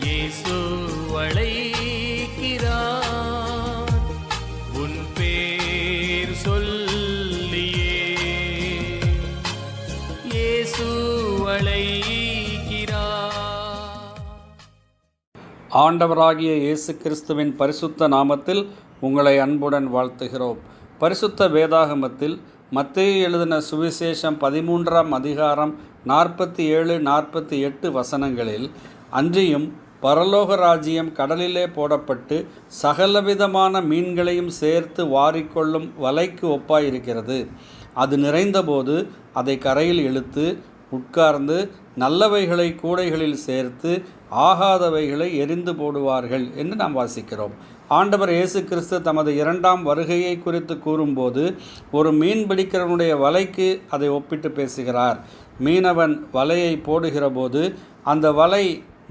இயேசு அழைக்கிறார் உன் பேர் சொல்லியே. இயேசு ஆண்டவராகிய இயேசு கிறிஸ்துவின் பரிசுத்த நாமத்தில் உங்களை அன்புடன் வாழ்த்துகிறோம். பரிசுத்த வேதாகமத்தில் மத்திய எழுதின சுவிசேஷம் பதிமூன்றாம் அதிகாரம் நாற்பத்தி ஏழு நாற்பத்தி எட்டு வசனங்களில் அன்றியும் பரலோக ராஜ்யம் கடலிலே போடப்பட்டு சகலவிதமான மீன்களையும் சேர்த்து வாரிக்கொள்ளும் வலைக்கு ஒப்பாயிருக்கிறது. அது நிறைந்தபோது அதை கரையில் இழுத்து உட்கார்ந்து நல்லவைகளை கூடைகளில் சேர்த்து ஆகாதவைகளை எரிந்து போடுவார்கள் என்று நாம் வாசிக்கிறோம். ஆண்டவர் இயேசு கிறிஸ்து தமது இரண்டாம் வருகையை குறித்து கூறும்போது ஒரு மீன் பிடிக்கிறவனுடைய வலைக்கு அதை ஒப்பிட்டு பேசுகிறார். மீனவன் வலையை போடுகிற போது அந்த வலை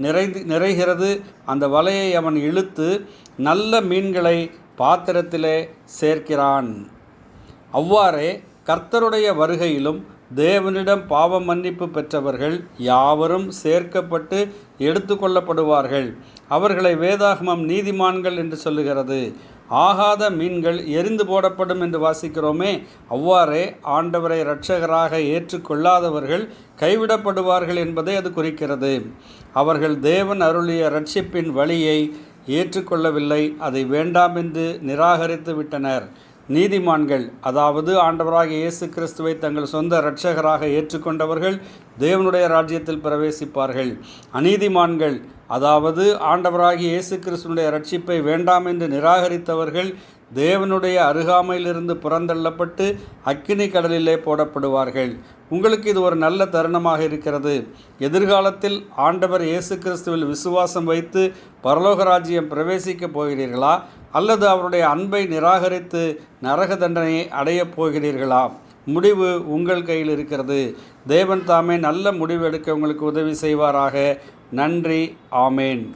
நிறைந்து நிறைகிறது. அந்த வலையை அவன் இழுத்து நல்ல மீன்களை பாத்திரத்திலே சேர்க்கிறான். அவ்வாறே கர்த்தருடைய வருகையிலும் தேவனிடம் பாவ மன்னிப்பு பெற்றவர்கள் யாவரும் சேர்க்கப்பட்டு எடுத்துக்கொள்ளப்படுவார்கள் அவர்களை வேதாகமம் நீதிமான்கள் என்று சொல்லுகிறது. ஆகாத மீன்கள் எரிந்து போடப்படும் என்று வாசிக்கிறோமே. அவ்வாறே ஆண்டவரை இரட்சகராக ஏற்றுக்கொள்ளாதவர்கள் கைவிடப்படுவார்கள் என்பதை அது குறிக்கிறது. அவர்கள் தேவன் அருளிய ரட்சிப்பின் வழியை ஏற்றுக்கொள்ளவில்லை. அதை வேண்டாம் என்று நிராகரித்து விட்டனர். நீதிமான்கள் அதாவது ஆண்டவராக இயேசு கிறிஸ்துவை தங்கள் சொந்த இரட்சகராக ஏற்றுக்கொண்டவர்கள் தேவனுடைய ராஜ்யத்தில் பிரவேசிப்பார்கள். அநீதிமான்கள் அதாவது ஆண்டவராகி இயேசு கிறிஸ்துனுடைய ரட்சிப்பை வேண்டாம் என்று நிராகரித்தவர்கள் தேவனுடைய அருகாமையிலிருந்து புறந்தள்ளப்பட்டு அக்கினி கடலிலே போடப்படுவார்கள். உங்களுக்கு இது ஒரு நல்ல தருணமாக இருக்கிறது. எதிர்காலத்தில் ஆண்டவர் இயேசு கிறிஸ்துவில் விசுவாசம் வைத்து பரலோக ராஜ்யம் பிரவேசிக்கப் போகிறீர்களா? அல்லது அவருடைய அன்பை நிராகரித்து நரக தண்டனையை அடையப் போகிறீர்களா? முடிவு உங்கள் கையில் இருக்கிறது. தேவன் தாமே நல்ல முடிவு எடுக்க உங்களுக்கு உதவி செய்வாராக. நன்றி. ஆமேன்.